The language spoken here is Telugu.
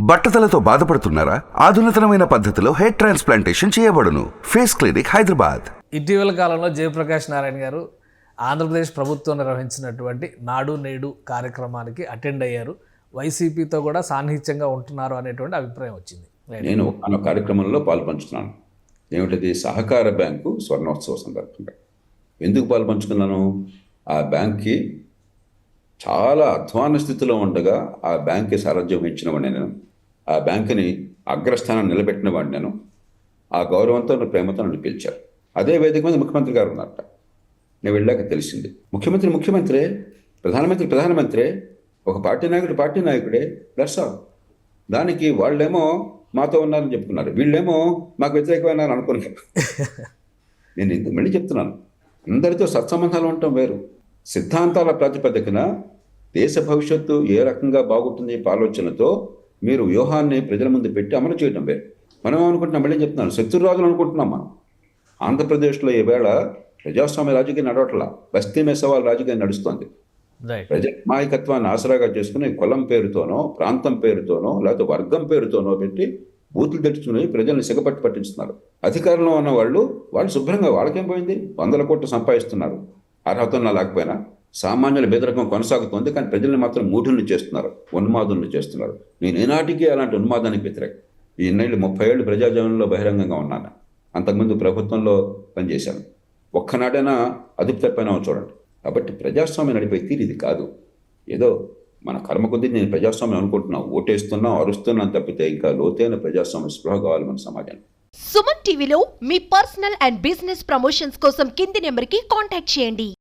బట్టతలతో బాధపడుతున్నారా? ఆధునితనమైన పద్ధతిలో హెయిర్ ట్రాన్స్ప్లాంటేషన్ చేయబడును. Face clinic Hyderabad. ఇటీవల కాలంలో జయప్రకాష్ నారాయణ గారు ఆంధ్రప్రదేశ్ ప్రభుత్వం నిర్వహించినటువంటి నాడు నేడు కార్యక్రమానికి అటెండ్ అయ్యారు. వైసీపీతో కూడా సాన్నిహిత్యంగా ఉంటున్నారు అనేటువంటి అభిప్రాయం వచ్చింది. నేను కార్యక్రమంలో పాల్పంచుకున్నాను ఏమిటది? సహకార బ్యాంకు స్వర్ణోత్సవ సందర్భంగా. ఎందుకు పాల్పంచుకున్నాను? ఆ బ్యాంక్కి చాలా అధ్వాన స్థితిలో ఉండగా ఆ బ్యాంక్కి సారథ్యం వహించిన వాడిని నేను. ఆ బ్యాంకుని అగ్రస్థానం నిలబెట్టిన వాడిని నేను. ఆ గౌరవంతో ప్రేమతో నన్ను పిలిచారు. అదే వేదిక మీద ముఖ్యమంత్రి గారు ఉన్నారట. నేను వెళ్ళాక తెలిసింది. ముఖ్యమంత్రి ముఖ్యమంత్రే ప్రధానమంత్రి ప్రధానమంత్రే ఒక పార్టీ నాయకుడు పార్టీ నాయకుడే ఆల్. దానికి వాళ్ళేమో మాతో ఉన్నారని చెప్పుకున్నారు. వీళ్ళేమో మాకు వ్యతిరేకమైన అనుకున్నారు. నేను ఇంత మళ్ళీ చెప్తున్నాను. అందరితో సత్సంబంధాలు ఉండటం వేరు. సిద్ధాంతాల ప్రాతిపదికన దేశ భవిష్యత్తు ఏ రకంగా బాగుంటుంది ఆలోచనతో మీరు వ్యూహాన్ని ప్రజల ముందు పెట్టి అమలు చేయడం వేరు. మనం ఏమనుకుంటున్నాం? మళ్ళీ చెప్తున్నాను. శత్రురాజులు అనుకుంటున్నాం మనం. ఆంధ్రప్రదేశ్లో ఈవేళ ప్రజాస్వామ్య రాజకీయం నడవట్లా. బస్తీ మెసవాల్ రాజకీయం నడుస్తోంది. ప్రజా నాయకత్వాన్ని ఆసరాగా చేసుకుని కులం పేరుతోనో ప్రాంతం పేరుతోనో లేకపోతే వర్గం పేరుతోనో పెట్టి బూతులు తెచ్చుకుని ప్రజల్ని సిగపట్టి పట్టించుతున్నారు. అధికారంలో ఉన్న వాళ్ళు వాళ్ళు శుభ్రంగా వాళ్ళకేం పోయింది? వందల కోట్లు సంపాదిస్తున్నారు. అర్హత ఉన్నా లేకపోయినా సామాన్యుల బెదరకం కొనసాగుతోంది కానీ ప్రజల్ని మాత్రం మూఢుల్ని చేస్తున్నారు ఉన్మాదుల్ని చేస్తున్నారు. నేను ఏనాటికి అలాంటి ఉన్మాదానికి వ్యతిరేకం. ఈ నెలలు ముప్పై ఏళ్ళు ప్రజాజీవనంలో బహిరంగంగా ఉన్నాను. అంతకుముందు ప్రభుత్వంలో పనిచేశాను. ఒక్కనాడైనా అదుపు తప్పైనా చూడండి. కాబట్టి ప్రజాస్వామ్యం నడిపే తీరు ఇది కాదు. ఏదో మన కర్మ కొద్దీ నేను ప్రజాస్వామ్యం అనుకుంటున్నాను ఓటేస్తున్నాం అరుస్తున్నాను తప్పితే ఇంకా లోతైన ప్రజాస్వామ్య స్పృహ కావాలి మన సమాజానికి. సుమన్ టీవీలో మీ పర్సనల్ అండ్ బిజినెస్ ప్రమోషన్స్ కోసం కింది నెంబర్కి కాంటాక్ట్ చేయండి.